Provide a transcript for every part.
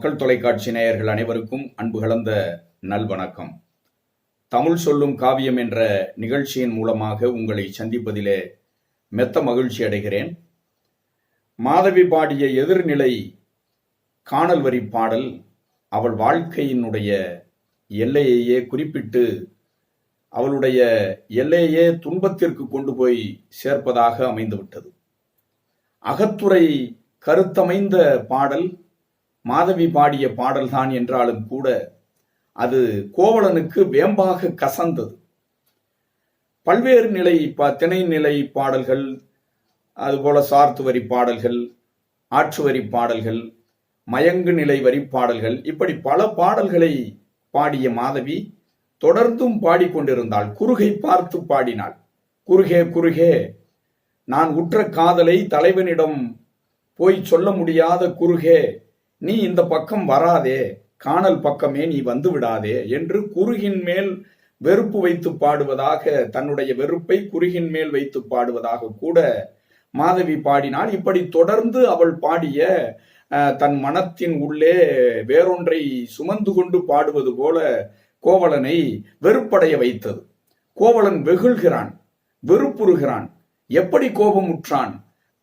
மக்கள் தொலைக்காட்சி நேயர்கள் அனைவருக்கும் அன்பு கலந்த நல்வணக்கம். தமிழ் சொல்லும் காவியம் என்ற நிகழ்ச்சியின் மூலமாக உங்களை சந்திப்பதிலே மெத்த மகிழ்ச்சி அடைகிறேன். மாதவி பாடிய எதிர்நிலை காணல் வரி பாடல் அவள் வாழ்க்கையினுடைய எல்லையையே குறிப்பிட்டு அவளுடைய எல்லையே துன்பத்திற்கு கொண்டு போய் சேர்ப்பதாக அமைந்துவிட்டது. அகத்துறை கருத்தமைந்த பாடல் மாதவி பாடிய பாடல்தான் என்றாலும் கூட அது கோவலனுக்கு வேம்பாக கசந்தது. பல்வேறு நிலை திணை நிலை பாடல்கள் அதுபோல சார்த்து வரி பாடல்கள் ஆற்று வரி பாடல்கள் மயங்கு நிலை வரி பாடல்கள் இப்படி பல பாடல்களை பாடிய மாதவி தொடர்ந்தும் பாடிக்கொண்டிருந்தாள் குறுகை பார்த்து பாடினாள். குறுகே குறுகே நான் உற்ற காதலை தலைவனிடம் போய் சொல்ல முடியாத குறுகே நீ இந்த பக்கம் வராதே காணல் பக்கமே நீ வந்து விடாதே என்று குறுகின் மேல் வெறுப்பு வைத்து பாடுவதாக தன்னுடைய வெறுப்பை குறுகின் மேல் வைத்து பாடுவதாக கூட மாதவி பாடினாள். இப்படி தொடர்ந்து அவள் பாடிய தன் மனத்தின் உள்ளே வேறொன்றை சுமந்து கொண்டு பாடுவது போல கோவலனை வெறுப்படைய வைத்தது. கோவலன் வெகுள்கிறான் வெறுப்புறுகிறான். எப்படி கோபமுற்றான்?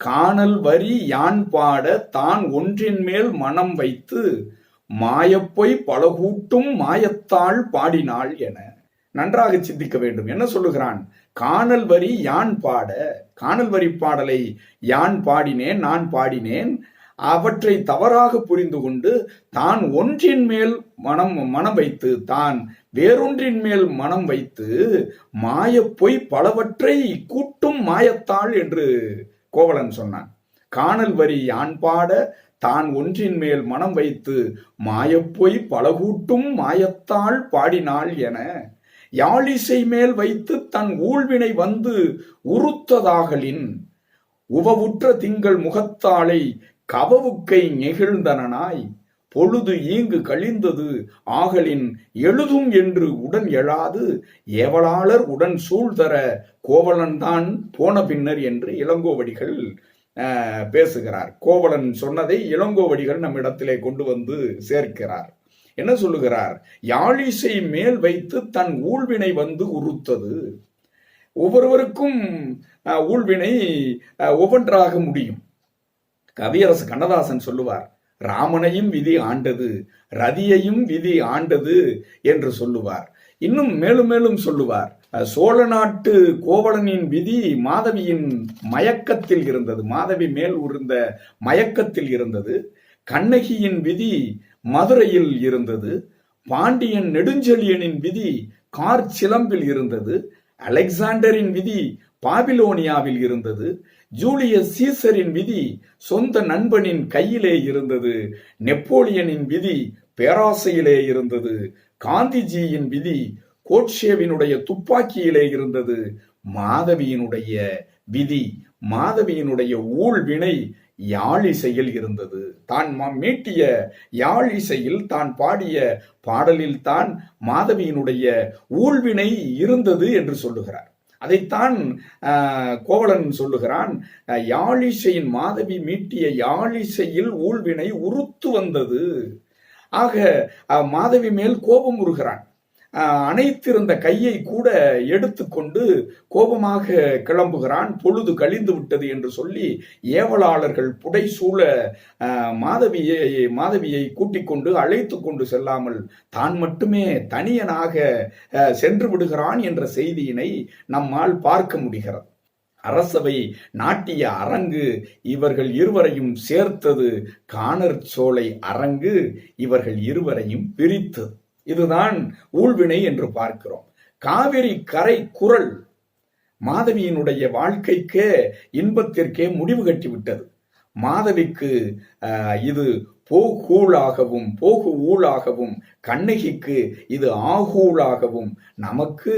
காணல் வரி யான் பாட தான் ஒன்றின் மேல் மனம் வைத்து மாயப்பொய் பலகூட்டும் மாயத்தாள் பாடினாள் என நன்றாக சிந்திக்க வேண்டும். என்ன சொல்லுகிறான்? காணல் வரி யான் பாட காணல் வரி பாடலை யான் பாடினேன் நான் பாடினேன் அவற்றை தவறாக புரிந்து கொண்டு தான் ஒன்றின் மேல் மனம் மனம் வைத்து தான் வேறொன்றின் மேல் மனம் வைத்து மாயப்பொய் பலவற்றை கூட்டும் மாயத்தாள் என்று கோவலன் சொன்னான். காணல் வரி யான் பாட தான் ஒன்றின் மேல் மனம் வைத்து மாயப்பொய் பலகூட்டும் மாயத்தாள் பாடினாள் என யாழிசை மேல் வைத்து தன் ஊழ்வினை வந்து உறுத்ததாகலின் உவவுற்ற திங்கள் முகத்தாளை கவவுக்கை நெகிழ்ந்தனனாய். பொழுது ஈங்கு கழிந்தது. ஆகலின் எழுதும் என்று உடன் எழாது. ஏவலாளர் உடன் சூழ்தர கோவலன்தான் போன பின்னர் என்று இளங்கோவடிகள் பேசுகிறார். கோவலன் சொன்னதை இளங்கோவடிகள் நம்மிடத்திலே கொண்டு வந்து சேர்க்கிறார். என்ன சொல்லுகிறார்? யாழிசை மேல் வைத்து தன் ஊழ்வினை வந்து உறுத்தது. ஒவ்வொருவருக்கும் ஊழ்வினை ஒவ்வொன்றாக முடியும். கவியரசு கண்ணதாசன் சொல்லுவார் ராமனையும் விதி ஆண்டது ரதியையும் விதி ஆண்டது என்று சொல்லுவார். இன்னும் மேலும் மேலும் சொல்லுவார். சோழ நாட்டு கோவலனின் விதி மாதவியின் மயக்கத்தில் இருந்தது. மாதவி மேல் உருந்த மயக்கத்தில் இருந்தது. கண்ணகியின் விதி மதுரையில் இருந்தது. பாண்டியன் நெடுஞ்செழியனின் விதி கார் சிலம்பில் இருந்தது. அலெக்சாண்டரின் விதி பாபிலோனியாவில் இருந்தது. ஜூலியஸ் சீசரின் விதி சொந்த நண்பனின் கையிலே இருந்தது. நெப்போலியனின் விதி பேராசையிலே இருந்தது. காந்திஜியின் விதி கோட்ஷேவினுடைய துப்பாக்கியிலே இருந்தது. மாதவியினுடைய விதி மாதவியினுடைய ஊழ்வினை யாழிசையில் இருந்தது. தான் ம- மீட்டிய யாழிசையில் தான் பாடிய பாடலில் தான் மாதவியினுடைய ஊழ்வினை இருந்தது என்று சொல்லுகிறார். அதைத்தான் கோவலன் சொல்லுகிறான் யாழிசையின் மாதவி மீட்டிய யாழிசையில் ஊழ்வினை உறுத்து வந்தது. ஆக மாதவி மேல் கோபம் உருகிறான். அணைத்திருந்த கையை கூட எடுத்துக்கொண்டு கோபமாக கிளம்புகிறான். பொழுது கழிந்து விட்டது என்று சொல்லி ஏவலாளர்கள் புடைசூழ மாதவியை மாதவியை கூட்டிக் கொண்டு அழைத்து கொண்டு செல்லாமல் தான் மட்டுமே தனியனாக சென்று விடுகிறான் என்ற செய்தியினை நம்மால் பார்க்க முடிகிறது. அரசவை நாட்டிய அரங்கு இவர்கள் இருவரையும் சேர்த்தது. காணற் சோலை அரங்கு இவர்கள் இருவரையும் பிரித்தது. இதுதான் ஊழ்வினை என்று பார்க்கிறோம். காவிரி கரை குரல் மாதவியினுடைய வாழ்க்கைக்கே இன்பத்திற்கே முடிவு கட்டிவிட்டது. மாதவிக்கு ஆஹ், இது போகூழாகவும் போகு ஊழாகவும் கண்ணகிக்கு இது ஆகூழாகவும் நமக்கு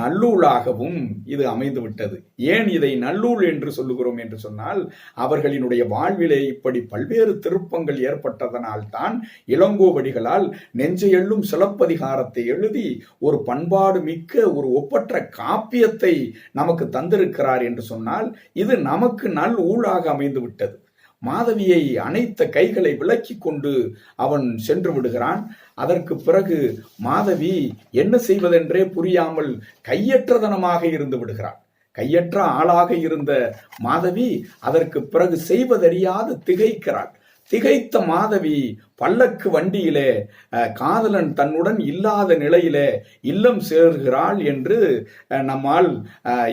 நல்லூழாகவும் இது அமைந்துவிட்டது. ஏன் இதை நல்லூழ் என்று சொல்லுகிறோம் என்று சொன்னால் அவர்களினுடைய வாழ்விலே இப்படி பல்வேறு திருப்பங்கள் ஏற்பட்டதனால் தான் இளங்கோவடிகளால் நெஞ்சையெள்ளும் சிலப்பதிகாரத்தை எழுதி ஒரு பண்பாடு மிக்க ஒரு ஒப்பற்ற காப்பியத்தை நமக்கு தந்திருக்கிறார் என்று சொன்னால் இது நமக்கு நல் ஊழாக அமைந்துவிட்டது. மாதவியை அனைத்த கைகளை விலக்கி கொண்டு அவன் சென்று விடுகிறான். அதற்கு பிறகு மாதவி என்ன செய்வதென்றே புரியாமல் கையற்றதனமாக இருந்து விடுகிறாள். கையற்ற ஆளாக இருந்த மாதவி அதற்கு பிறகு செய்வதறியாது திகைக்கிறாள். திகைத்த மாதவி பல்லக்கு வண்டியிலே காதலன் தன்னுடன் இல்லாத நிலையிலே இல்லம் சேர்கிறாள் என்று நம்மால்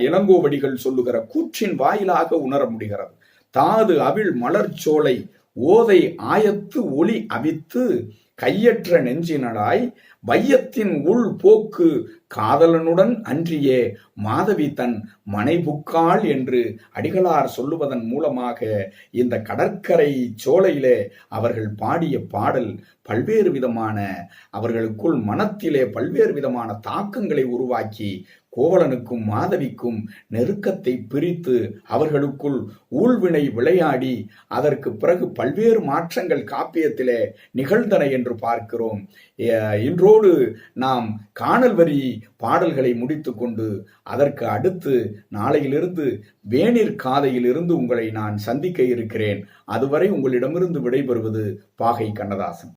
இளங்கோவடிகள் சொல்லுகிற கூற்றின் வாயிலாக உணர முடிகிறது. தாது அவிழ் மலர்ச்சோலை ஓதை ஆயத்து ஒளி அவித்து கையற்ற நெஞ்சினடாய் வையத்தின் உள் போக்கு காதலனுடன் அன்றியே மாதவி தன் மனைபுக்காள் என்று அடிகளார் சொல்லுவதன் மூலமாக இந்த கடற்கரை சோலையிலே அவர்கள் பாடிய பாடல் பல்வேறு விதமான அவர்களுக்குள் மனத்திலே பல்வேறு விதமான தாக்கங்களை உருவாக்கி கோவலனுக்கும் மாதவிக்கும் நெருக்கத்தை பிரித்து அவர்களுக்குள் ஊழ்வினை விளையாடி அதற்கு பிறகு பல்வேறு மாற்றங்கள் காப்பியத்திலே நிகழ்ந்தன என்று பார்க்கிறோம். இன்றோ அதோடு நாம் காணல் வரி பாடல்களை முடித்துக்கொண்டு அதற்கு அடுத்து நாளையிலிருந்து வேணிற் காதையிலிருந்து உங்களை நான் சந்திக்க இருக்கிறேன். அதுவரை உங்களிடமிருந்து விடைபெறுவது பாகை கண்ணதாசன்.